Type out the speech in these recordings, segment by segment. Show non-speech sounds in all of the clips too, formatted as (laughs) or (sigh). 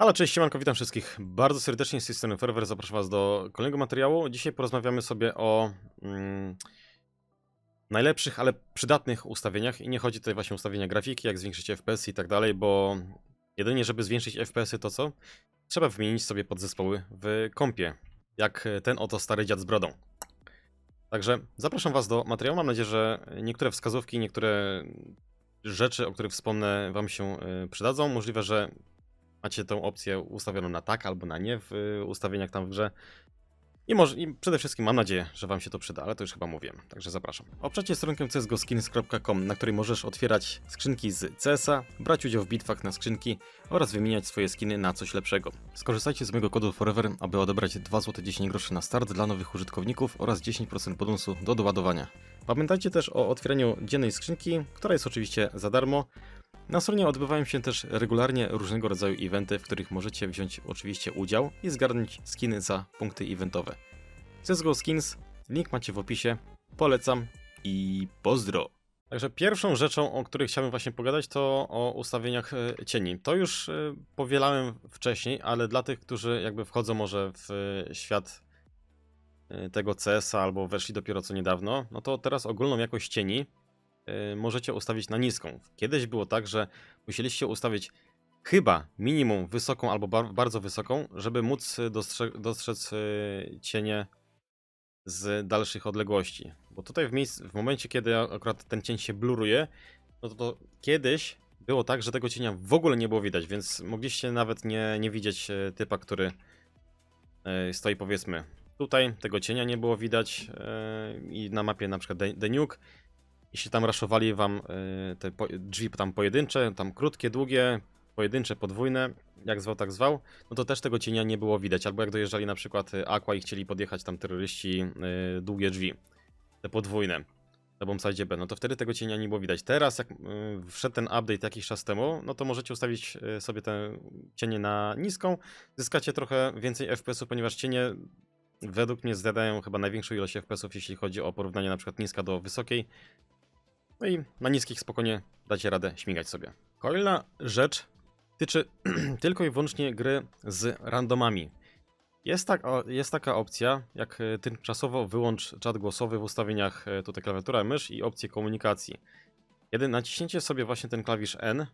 Halo, cześć, siemanko, witam wszystkich bardzo serdecznie z tej strony Ferwer, zapraszam was do kolejnego materiału. Dzisiaj porozmawiamy sobie o mm, najlepszych, ale przydatnych ustawieniach i nie chodzi tutaj właśnie o ustawienia grafiki, jak zwiększyć FPS i tak dalej, bo jedynie żeby zwiększyć FPS-y to co? Trzeba wymienić sobie podzespoły w kompie, jak ten oto stary dziad z brodą. Także zapraszam was do materiału, mam nadzieję, że niektóre wskazówki, niektóre rzeczy, o których wspomnę wam się y, przydadzą. Możliwe, że macie tą opcję ustawioną na tak albo na nie w y, ustawieniach tam w grze. I, może, I przede wszystkim mam nadzieję, że Wam się to przyda, ale to już chyba mówiłem, także zapraszam. Oprzecie stronkę csgoskins.com, na której możesz otwierać skrzynki z CS-a, brać udział w bitwach na skrzynki oraz wymieniać swoje skiny na coś lepszego. Skorzystajcie z mojego kodu FOREVER, aby odebrać 2 zł 10 groszy na start dla nowych użytkowników oraz 10% bonusu do doładowania. Pamiętajcie też o otwieraniu dziennej skrzynki, która jest oczywiście za darmo, na stronie odbywają się też regularnie różnego rodzaju eventy, w których możecie wziąć oczywiście udział i zgarnąć skiny za punkty eventowe. CSGO Skins, link macie w opisie, polecam i pozdro! Także pierwszą rzeczą, o której chciałbym właśnie pogadać, to o ustawieniach e, cieni. To już e, powielałem wcześniej, ale dla tych, którzy jakby wchodzą może w e, świat tego CS-a albo weszli dopiero co niedawno, no to teraz ogólną jakość cieni możecie ustawić na niską. Kiedyś było tak, że musieliście ustawić chyba minimum wysoką albo bar bardzo wysoką, żeby móc dostrze dostrzec y, cienie z dalszych odległości. Bo tutaj w, w momencie, kiedy akurat ten cień się bluruje, no to, to kiedyś było tak, że tego cienia w ogóle nie było widać, więc mogliście nawet nie, nie widzieć y, typa, który stoi powiedzmy tutaj, tego cienia nie było widać i na mapie na przykład Denuke jeśli tam raszowali wam y, te drzwi tam pojedyncze, tam krótkie, długie, pojedyncze, podwójne, jak zwał, tak zwał, no to też tego cienia nie było widać. Albo jak dojeżdżali na przykład y, Aqua i chcieli podjechać tam terroryści y, długie drzwi, te podwójne, na bombsite B, no to wtedy tego cienia nie było widać. Teraz, jak wszedł ten update jakiś czas temu, no to możecie ustawić sobie te cienie na niską, zyskacie trochę więcej FPS-ów, ponieważ cienie według mnie zjadają chyba największą ilość FPS-ów, jeśli chodzi o porównanie na przykład niska do wysokiej. No i na niskich spokojnie dacie radę śmigać sobie. Kolejna rzecz tyczy (clears throat) tylko i wyłącznie gry z randomami. Jest, tak, jest taka opcja, jak e, tymczasowo wyłącz czat głosowy w ustawieniach e, tutaj klawiatura mysz i opcje komunikacji. Kiedy naciśniecie sobie właśnie ten klawisz N,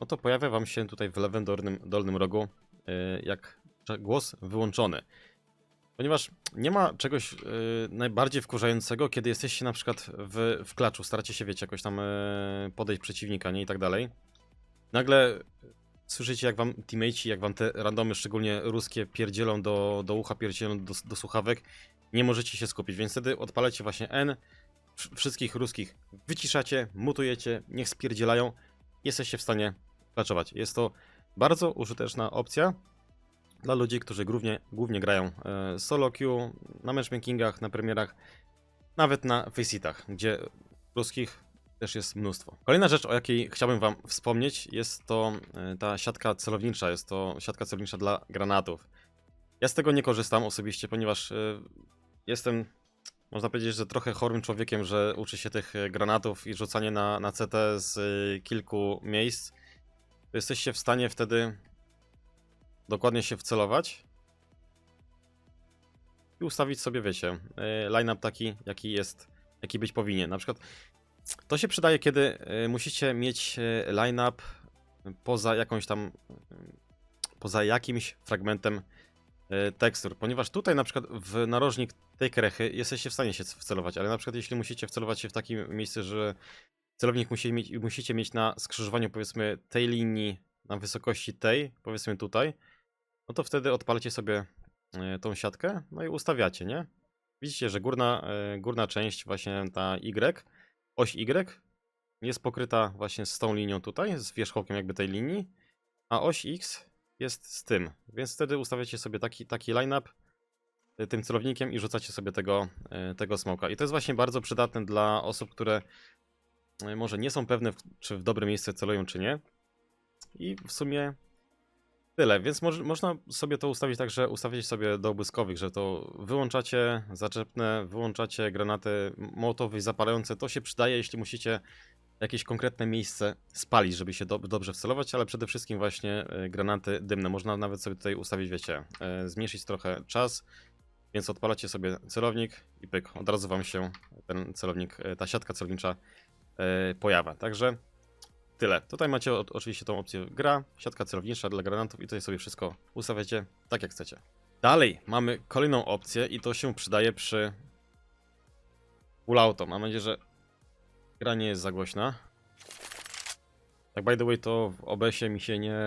no to pojawia wam się tutaj w lewym dolnym, dolnym rogu e, jak głos wyłączony. Ponieważ nie ma czegoś yy, najbardziej wkurzającego, kiedy jesteście na przykład w, w klaczu, staracie się, wiecie, jakoś tam yy, podejść przeciwnika, nie i tak dalej. Nagle słyszycie, jak wam teammateci, jak wam te randomy, szczególnie ruskie, pierdzielą do, do ucha, pierdzielą do, do słuchawek. Nie możecie się skupić, więc wtedy odpalacie właśnie N, wszystkich ruskich wyciszacie, mutujecie, niech spierdzielają, jesteście w stanie klaczować. Jest to bardzo użyteczna opcja, dla ludzi, którzy głównie, głównie grają e, solo queue, na matchmakingach, na premierach, nawet na faceitach, gdzie ruskich też jest mnóstwo. Kolejna rzecz, o jakiej chciałbym wam wspomnieć, jest to e, ta siatka celownicza, jest to siatka celownicza dla granatów. Ja z tego nie korzystam osobiście, ponieważ e, jestem, można powiedzieć, że trochę chorym człowiekiem, że uczy się tych granatów i rzucanie na, na CT z kilku miejsc. Jesteście w stanie wtedy dokładnie się wcelować i ustawić sobie, wiecie, y, line-up taki, jaki jest, jaki być powinien. Na przykład to się przydaje, kiedy y, musicie mieć y, line-up poza jakąś tam, poza jakimś fragmentem tekstur, ponieważ tutaj na przykład w narożnik tej krechy jesteście w stanie się wcelować, ale na przykład jeśli musicie wcelować się w takim miejscu, że celownik musi mieć, musicie mieć na skrzyżowaniu powiedzmy tej linii na wysokości tej, powiedzmy tutaj, no to wtedy odpalcie sobie e, tą siatkę, no i ustawiacie, nie? Widzicie, że górna, e, górna część, właśnie ta Y, oś Y jest pokryta właśnie z tą linią tutaj, z wierzchołkiem jakby tej linii, a oś X jest z tym, więc wtedy ustawiacie sobie taki, taki line-up e, tym celownikiem i rzucacie sobie tego, tego smoka. I to jest właśnie bardzo przydatne dla osób, które może nie są pewne, czy w dobre miejsce celują, czy nie. I w sumie Tyle, więc można sobie to ustawić tak, że ustawić sobie do błyskowych, że to wyłączacie zaczepne, wyłączacie granaty mołotowe zapalające. To się przydaje, jeśli musicie jakieś konkretne miejsce spalić, żeby się do, dobrze wcelować, ale przede wszystkim właśnie e, granaty dymne. Można nawet sobie tutaj ustawić, wiecie, e, zmniejszyć trochę czas, więc odpalacie sobie celownik i pyk, od razu wam się ten celownik, e, ta siatka celownicza pojawia. Także tyle. Tutaj macie o, oczywiście tą opcję gra, siatka celownicza dla granatów i tutaj sobie wszystko ustawiacie tak jak chcecie. Dalej mamy kolejną opcję i to się przydaje przy full auto. Mam nadzieję, że gra nie jest za głośna. Tak by the way to w OBS-ie mi się nie,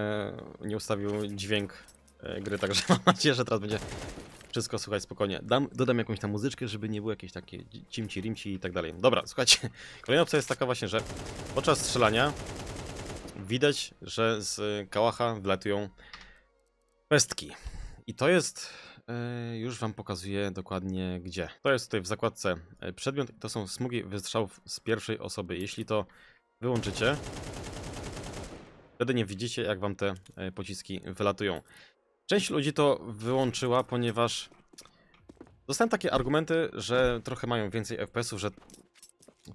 nie ustawił dźwięk e, gry, także (laughs) mam nadzieję, że teraz będzie wszystko słychać spokojnie. Dam, dodam jakąś tam muzyczkę, żeby nie było jakieś takie cimci, rimci i tak dalej. Dobra, słuchajcie, (laughs) kolejna opcja jest taka właśnie, że podczas strzelania widać, że z kałacha wlatują pestki. I to jest, e, już wam pokazuję dokładnie gdzie. To jest tutaj w zakładce e, przedmiot to są smugi wystrzałów z pierwszej osoby. Jeśli to wyłączycie, wtedy nie widzicie jak wam te pociski wylatują. Część ludzi to wyłączyła, ponieważ dostałem takie argumenty, że trochę mają więcej FPS-ów, że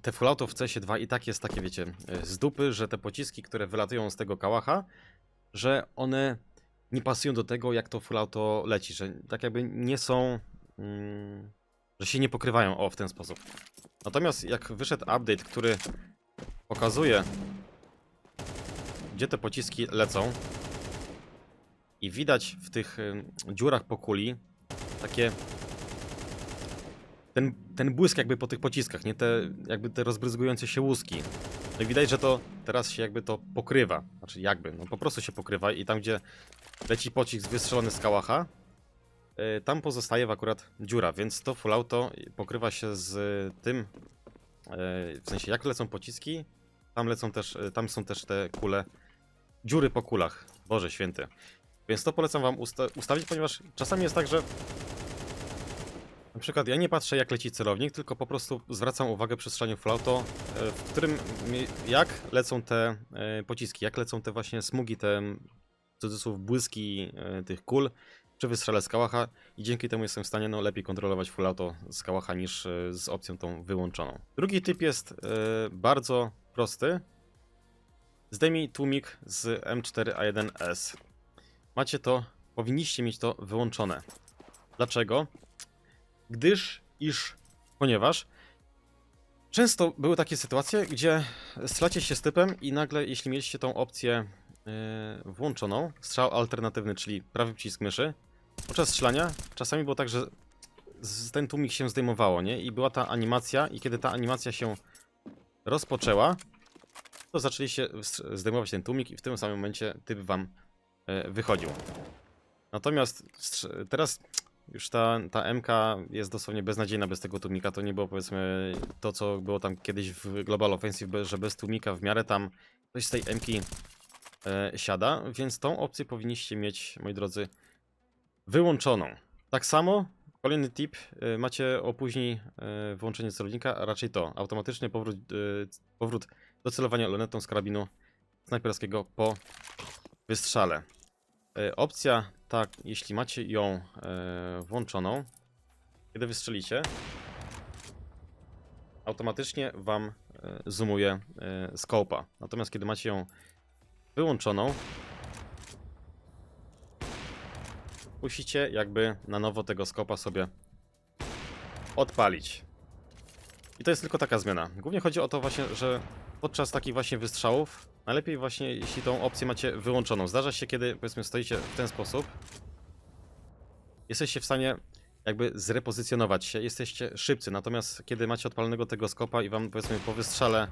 te full auto w CS2 i tak jest takie, wiecie, e, z dupy, że te pociski, które wylatują z tego kałacha, że one nie pasują do tego, jak to full auto leci, że tak jakby nie są, mm, że się nie pokrywają, o, w ten sposób. Natomiast jak wyszedł update, który pokazuje, gdzie te pociski lecą i widać w tych ym, dziurach po kuli takie ten, ten błysk jakby po tych pociskach, nie te jakby te rozbryzgujące się łuski. No i widać, że to teraz się jakby to pokrywa. Znaczy jakby, no po prostu się pokrywa i tam gdzie leci pocisk wystrzelony z kałacha, yy, tam pozostaje akurat dziura, więc to full auto pokrywa się z tym, yy, w sensie jak lecą pociski, tam lecą też, yy, tam są też te kule, dziury po kulach. Boże święty. Więc to polecam wam usta ustawić, ponieważ czasami jest tak, że na przykład ja nie patrzę jak leci celownik, tylko po prostu zwracam uwagę przy strzelaniu full auto, e, w którym jak lecą te e, pociski, jak lecą te właśnie smugi, te cudzysłów błyski e, tych kul przy wystrzale z kałacha i dzięki temu jestem w stanie no, lepiej kontrolować full auto z kałacha niż z opcją tą wyłączoną. Drugi typ jest bardzo prosty. Zdejmij tłumik z M4A1S. Macie to, powinniście mieć to wyłączone. Dlaczego? Gdyż, iż, ponieważ często były takie sytuacje, gdzie strzelacie się z typem i nagle, jeśli mieliście tą opcję yy, włączoną, strzał alternatywny, czyli prawy przycisk myszy, podczas strzelania czasami było tak, że ten tłumik się zdejmowało, nie? I była ta animacja, i kiedy ta animacja się rozpoczęła, to zaczęliście zdejmować ten tłumik i w tym samym momencie typ wam wychodził. Natomiast teraz już ta, ta MK jest dosłownie beznadziejna bez tego tłumika. To nie było powiedzmy to, co było tam kiedyś w Global Offensive, że bez tłumika w miarę tam coś z tej MK e, siada, więc tą opcję powinniście mieć, moi drodzy, wyłączoną. Tak samo, kolejny tip, e, macie opóźnij e, włączenie celownika, a raczej to, automatyczny powrót, e, powrót do celowania lunetą z karabinu snajperskiego po wystrzale. E, Opcja tak, jeśli macie ją e, włączoną, kiedy wystrzelicie, automatycznie wam e, zoomuje scope'a. Natomiast kiedy macie ją wyłączoną, musicie jakby na nowo tego scope'a sobie odpalić. I to jest tylko taka zmiana. Głównie chodzi o to właśnie, że podczas takich właśnie wystrzałów najlepiej właśnie jeśli tą opcję macie wyłączoną. Zdarza się, kiedy powiedzmy stoicie w ten sposób, jesteście w stanie jakby zrepozycjonować się, jesteście szybcy, natomiast kiedy macie odpalonego tego skopa i wam powiedzmy po wystrzale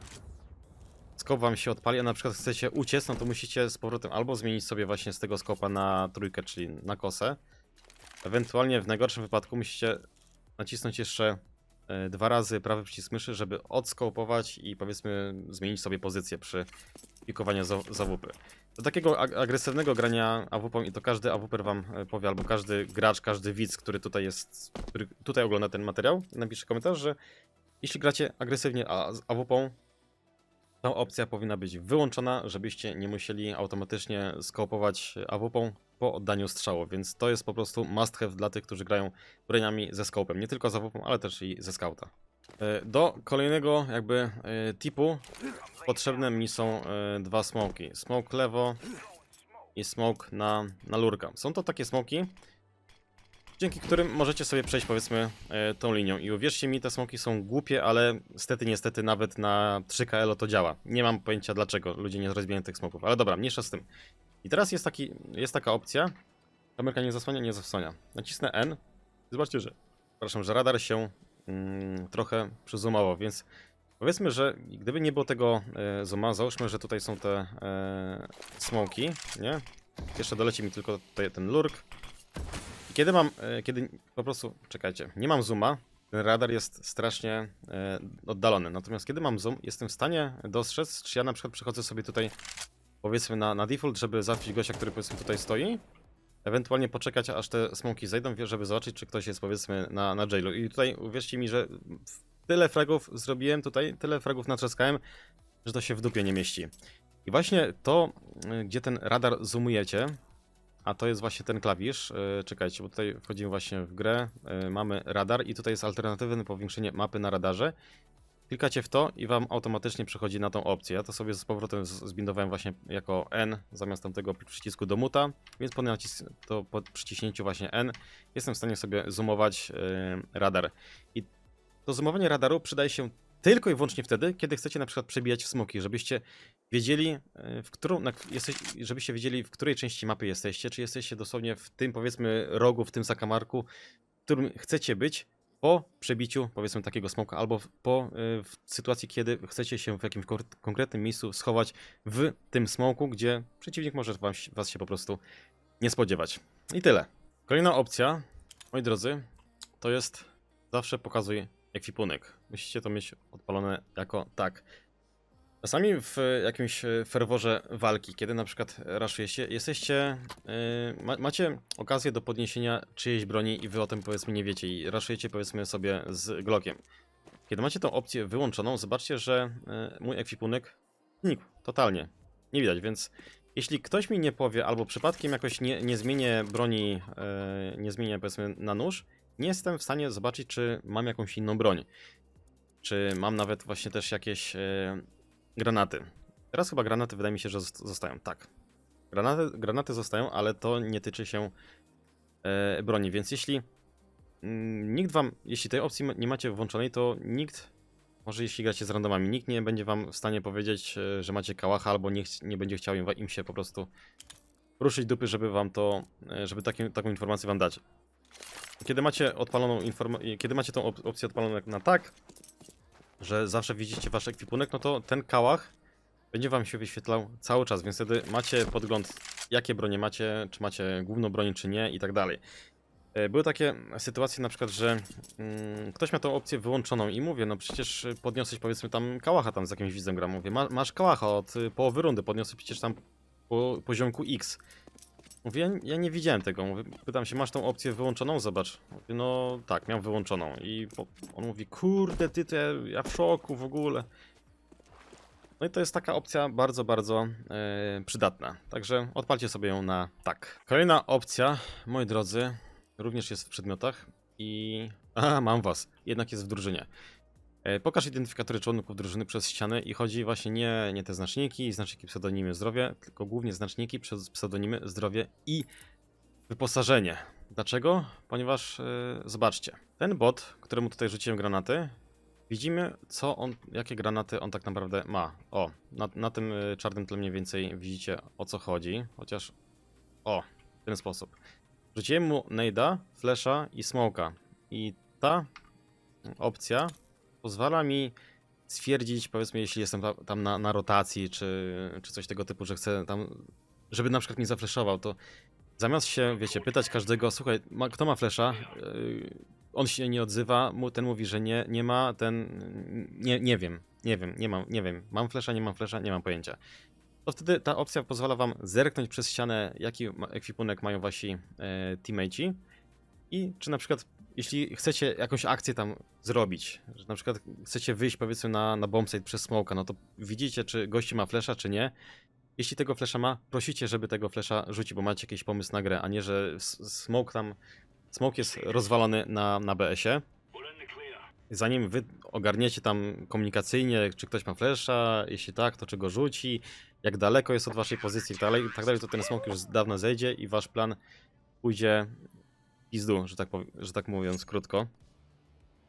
skop wam się odpali, a na przykład chcecie uciec, no to musicie z powrotem albo zmienić sobie właśnie z tego skopa na trójkę, czyli na kosę, ewentualnie w najgorszym wypadku musicie nacisnąć jeszcze dwa razy prawy przycisk myszy, żeby odskopować i powiedzmy zmienić sobie pozycję przy pikowaniu za, za WP. Do takiego ag- agresywnego grania AWP i to każdy AWPer wam e, powie, albo każdy gracz, każdy widz, który tutaj jest, który tutaj ogląda ten materiał, napisze komentarz, że jeśli gracie agresywnie a z AWP, ta opcja powinna być wyłączona, żebyście nie musieli automatycznie skopować AWP po oddaniu strzału, więc to jest po prostu must have dla tych, którzy grają broniami ze skopem, nie tylko z AWP, ale też i ze skauta. E, Do kolejnego jakby e, tipu potrzebne mi są e, dwa smoki. Smoke lewo i smoke na, na lurka. Są to takie smoki, dzięki którym możecie sobie przejść powiedzmy tą linią. I uwierzcie mi, te smoki są głupie, ale stety niestety nawet na 3KL to działa. Nie mam pojęcia dlaczego ludzie nie rozbijają tych smoków, ale dobra, mniejsza z tym. I teraz jest, taki, jest taka opcja, kamerka nie zasłania, nie zasłania. Nacisnę N, zobaczcie, że, przepraszam, że radar się mm, trochę przyzumował, więc powiedzmy, że gdyby nie było tego e, zooma, załóżmy, że tutaj są te e, smoki, nie? Jeszcze doleci mi tylko tutaj ten lurk. I kiedy mam, e, kiedy po prostu, czekajcie, nie mam zooma, ten radar jest strasznie e, oddalony. Natomiast kiedy mam zoom, jestem w stanie dostrzec, czy ja na przykład przechodzę sobie tutaj, powiedzmy na, na default, żeby załatwić gościa, który powiedzmy tutaj stoi. Ewentualnie poczekać, aż te smoki zejdą, żeby zobaczyć, czy ktoś jest powiedzmy na, na jailu. I tutaj uwierzcie mi, że tyle fragów zrobiłem tutaj, tyle fragów natrzaskałem, że to się w dupie nie mieści. I właśnie to, y, gdzie ten radar zoomujecie, a to jest właśnie ten klawisz. y, Czekajcie, bo tutaj wchodzimy właśnie w grę, y, mamy radar i tutaj jest alternatywne powiększenie mapy na radarze. Klikacie w to i wam automatycznie przechodzi na tą opcję. Ja to sobie z powrotem zbindowałem właśnie jako N zamiast tamtego przycisku do muta, więc po, nacis- to po przyciśnięciu właśnie N jestem w stanie sobie zoomować y, radar. I to zoomowanie radaru przydaje się tylko i wyłącznie wtedy, kiedy chcecie na przykład przebijać w smoki, żebyście wiedzieli, y, w którą, na, jesteś, żebyście wiedzieli, w której części mapy jesteście, czy jesteście dosłownie w tym, powiedzmy, rogu, w tym zakamarku, w którym chcecie być po przebiciu, powiedzmy, takiego smoka, albo po y, w sytuacji, kiedy chcecie się w jakimś kon- konkretnym miejscu schować w tym smoku, gdzie przeciwnik może wam, was się po prostu nie spodziewać. I tyle. Kolejna opcja, moi drodzy, to jest zawsze pokazuj ekwipunek. Musicie to mieć odpalone jako tak. Czasami w jakimś e, ferworze walki, kiedy na przykład raszujecie, jesteście, yy, ma, macie okazję do podniesienia czyjejś broni i wy o tym powiedzmy nie wiecie i raszujecie powiedzmy sobie z Glockiem. Kiedy macie tą opcję wyłączoną, zobaczcie, że yy, mój ekwipunek znikł totalnie. Nie widać, więc jeśli ktoś mi nie powie, albo przypadkiem jakoś nie, nie zmienię broni, yy, nie zmienię powiedzmy na nóż, nie jestem w stanie zobaczyć, czy mam jakąś inną broń. Czy mam nawet właśnie też jakieś yy, granaty. Teraz chyba granaty wydaje mi się, że zost- zostają. Tak. Granaty, granaty zostają, ale to nie tyczy się e, broni, więc jeśli mm, nikt wam, jeśli tej opcji nie macie włączonej, to nikt, może jeśli gracie z randomami, nikt nie będzie wam w stanie powiedzieć, e, że macie kałacha, albo nie, nie będzie chciał im, im się po prostu ruszyć dupy, żeby wam to, e, żeby takie, taką informację wam dać. Kiedy macie odpaloną informa- kiedy macie tą op- opcję odpaloną na tak, że zawsze widzicie wasz ekwipunek, no to ten kałach będzie wam się wyświetlał cały czas, więc wtedy macie podgląd, jakie bronie macie, czy macie główną broń, czy nie i tak dalej. E, Były takie sytuacje na przykład, że mm, ktoś miał tą opcję wyłączoną i mówię, no przecież podniosłeś powiedzmy tam kałacha tam z jakimś widzem gra, mówię, ma, masz kałacha od y, połowy rundy, podniosłeś przecież tam po poziomku X. Mówię, ja, ja nie widziałem tego, mówię, pytam się, masz tą opcję wyłączoną? Zobacz. Mówię, no tak, miałem wyłączoną i on mówi, kurde ty, te, ja w szoku w ogóle. No i to jest taka opcja bardzo, bardzo e, przydatna. Także odpalcie sobie ją na tak. Kolejna opcja, moi drodzy, również jest w przedmiotach i... A, mam was. Jednak jest w drużynie. E, Pokaż identyfikatory członków drużyny przez ścianę i chodzi właśnie nie, nie te znaczniki, znaczniki pseudonimy zdrowie, tylko głównie znaczniki przez pseudonimy zdrowie i wyposażenie. Dlaczego? Ponieważ e, zobaczcie, ten bot, któremu tutaj rzuciłem granaty, widzimy co on, jakie granaty on tak naprawdę ma. O, na, na tym e, czarnym tle mniej więcej widzicie o co chodzi, chociaż o, w ten sposób. Rzuciłem mu Neida, Flesza i Smoka i ta opcja pozwala mi stwierdzić, powiedzmy, jeśli jestem ta- tam na, na rotacji, czy, czy coś tego typu, że chcę tam, żeby na przykład mi zafleszował, to zamiast się, wiecie, pytać każdego, słuchaj, ma, kto ma flesza, Yy, on się nie odzywa, mu, ten mówi, że nie, nie ma, ten, nie, nie wiem, nie wiem, nie mam, nie wiem, mam flesza, nie mam flesza, nie mam pojęcia. To wtedy ta opcja pozwala wam zerknąć przez ścianę, jaki ekwipunek mają wasi e, i czy na przykład jeśli chcecie jakąś akcję tam zrobić, że na przykład chcecie wyjść powiedzmy na, na bombsite przez smoka, no to widzicie, czy gości ma flesza, czy nie. Jeśli tego flesza ma, prosicie, żeby tego flesza rzucić, bo macie jakiś pomysł na grę, a nie, że smoke tam, smoke jest rozwalony na, na BS-ie. zanim wy ogarniecie tam komunikacyjnie, czy ktoś ma flesza, jeśli tak, to czy go rzuci, jak daleko jest od waszej pozycji i tak dalej, tak to ten smok już z dawna zejdzie i wasz plan pójdzie pizdu, że tak, że tak mówiąc krótko.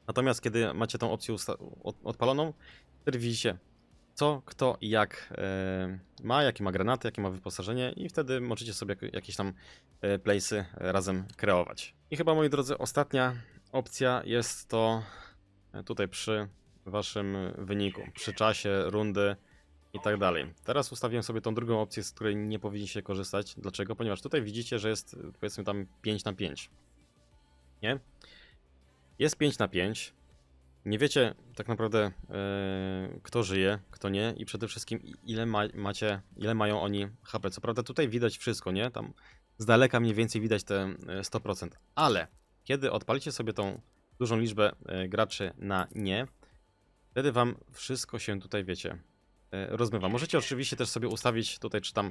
Natomiast kiedy macie tą opcję odpaloną, wtedy widzicie co, kto i jak e, ma, jakie ma granaty, jakie ma wyposażenie i wtedy możecie sobie jak- jakieś tam e, place'y razem kreować. I chyba moi drodzy, ostatnia opcja jest to e, tutaj przy waszym wyniku, przy czasie, rundy i tak dalej. Teraz ustawiłem sobie tą drugą opcję, z której nie powinniście korzystać. Dlaczego? Ponieważ tutaj widzicie, że jest powiedzmy tam 5 na 5. Nie? Jest 5 na 5. Nie wiecie tak naprawdę e, kto żyje, kto nie i przede wszystkim ile ma, macie, ile mają oni HP. Co prawda tutaj widać wszystko, nie? Tam z daleka mniej więcej widać te e, 100%, ale kiedy odpalicie sobie tą dużą liczbę e, graczy na nie, wtedy wam wszystko się tutaj, wiecie, e, rozmywa. Możecie oczywiście też sobie ustawić tutaj, czy tam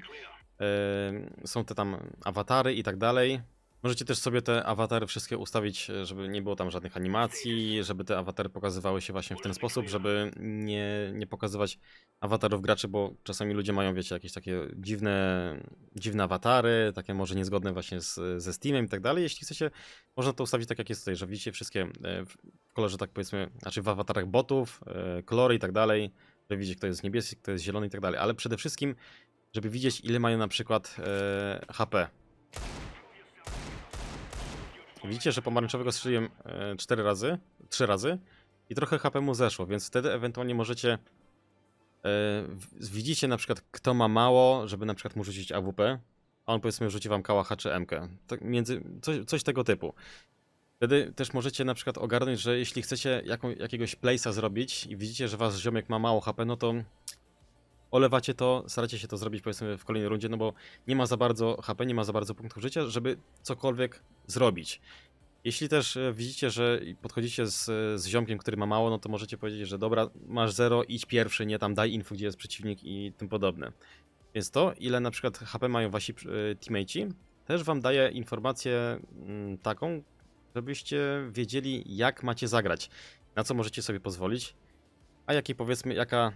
e, są te tam awatary i tak dalej. Możecie też sobie te awatary wszystkie ustawić, e, żeby nie było tam żadnych animacji, żeby te awatary pokazywały się właśnie w ten sposób, żeby nie, nie pokazywać awatarów graczy, bo czasami ludzie mają, wiecie, jakieś takie dziwne, dziwne awatary, takie może niezgodne właśnie z, ze Steamem i tak dalej. Jeśli chcecie, można to ustawić tak jak jest tutaj, że widzicie wszystkie e, w kolorze, tak powiedzmy, znaczy w awatarach botów, e, kolory i tak dalej, że widzicie, kto jest niebieski, kto jest zielony i tak dalej, ale przede wszystkim, żeby widzieć, ile mają na przykład HP. Widzicie, że pomarańczowego strzeliłem 4 razy, 3 razy i trochę HP mu zeszło, więc wtedy ewentualnie możecie. E, widzicie na przykład, kto ma mało, żeby na przykład mu rzucić AWP, a on powiedzmy rzuci wam kałacha czy MK. Tak między, coś, coś tego typu. Wtedy też możecie na przykład ogarnąć, że jeśli chcecie jaką, jakiegoś place'a zrobić i widzicie, że wasz ziomek ma mało HP, no to olewacie to, staracie się to zrobić powiedzmy w kolejnej rundzie, no bo nie ma za bardzo HP, nie ma za bardzo punktów życia, żeby cokolwiek zrobić. Jeśli też e, widzicie, że podchodzicie z, z ziomkiem, który ma mało, no to możecie powiedzieć, że dobra, masz zero, idź pierwszy, nie tam daj info, gdzie jest przeciwnik i tym podobne. Więc to, ile na przykład HP mają wasi teammateci, też wam daje informację mm, taką, żebyście wiedzieli, jak macie zagrać, na co możecie sobie pozwolić, a jaki powiedzmy, jaka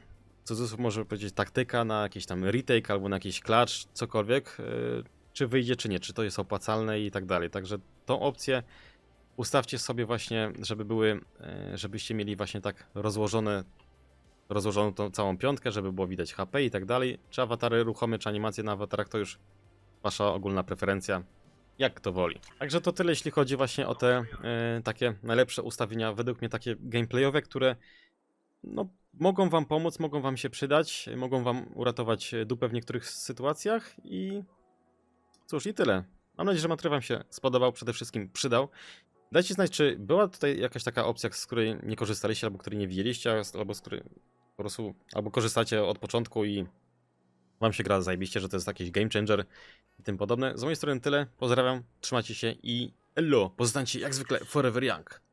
cudzysłów może powiedzieć taktyka na jakiś tam retake albo na jakiś klacz, cokolwiek, yy, czy wyjdzie, czy nie, czy to jest opłacalne i tak dalej. Także tą opcję ustawcie sobie właśnie, żeby były, yy, żebyście mieli właśnie tak rozłożone, rozłożoną tą całą piątkę, żeby było widać HP i tak dalej. Czy awatary ruchome, czy animacje na awatarach, to już wasza ogólna preferencja, jak kto woli. Także to tyle, jeśli chodzi właśnie o te yy, takie najlepsze ustawienia, według mnie takie gameplayowe, które no, mogą wam pomóc, mogą wam się przydać, mogą wam uratować dupę w niektórych sytuacjach i cóż, i tyle. Mam nadzieję, że materiał wam się spodobał, przede wszystkim przydał. Dajcie znać, czy była tutaj jakaś taka opcja, z której nie korzystaliście, albo której nie widzieliście, albo z której po prostu, albo korzystacie od początku i wam się gra zajebiście, że to jest jakiś game changer i tym podobne. Z mojej strony tyle, pozdrawiam, trzymajcie się i hello, pozostańcie jak zwykle forever young.